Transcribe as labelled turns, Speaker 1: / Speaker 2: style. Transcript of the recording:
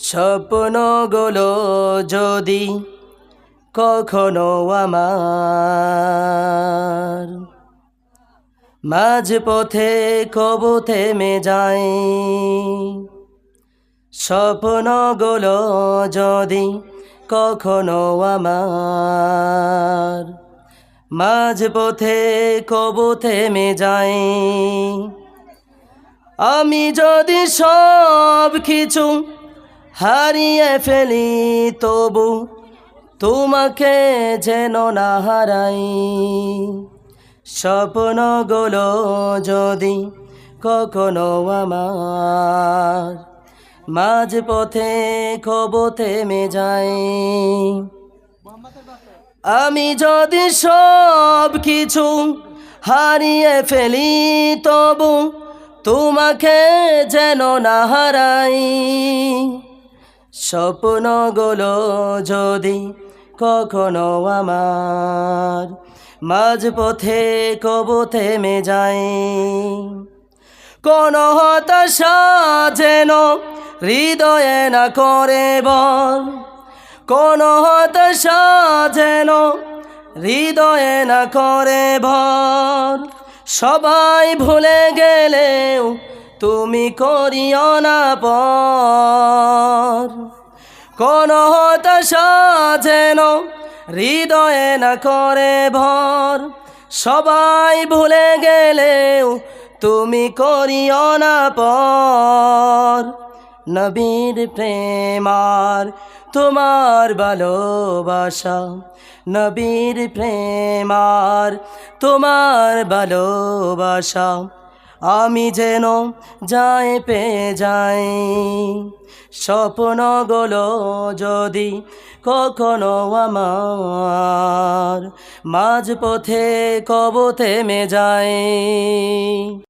Speaker 1: স্বপ্নগুলো যদি কখনো আমার মাঝ পথে কবু থেমে যায়, স্বপ্নগুলো যদি কখনো আমার মাঝ পথে কবু থেমে যায়, আমি যদি সব কিছু হারিয়ে ফেলি, তবু তোমাকে যেন না হারাই। স্বপ্ন স্বপ্নগুলো যদি কখনো আমার মাঝ পথে কবু থেমে যায়। আমি যদি সব কিছু হারিয়ে ফেলি, তবু তোমাকে যেন না হারাই। স্বপ্নগুলো যদি কখনো আমার মাঝ পথে কবু থেমে যায়, কোন হতাশা যেন হৃদয়ে না করে বল, কোন হতাশা যেন হৃদয়ে না করে ভর সবাই ভুলে গেলেও তুমি করিও না পর কোন হতাশা যেন হৃদয়ে না করে ভর। সবাই ভুলে গেলেও তুমি করিও না পর। নবীর প্রেমার তোমার ভালোবাসা, নবীর প্রেমার তোমার ভালোবাসা। আমি যেন যাই পে যাই। স্বপ্ন স্বপ্নগুলো যদি কখনো আমার মাঝ পথে কব থেমে যায়।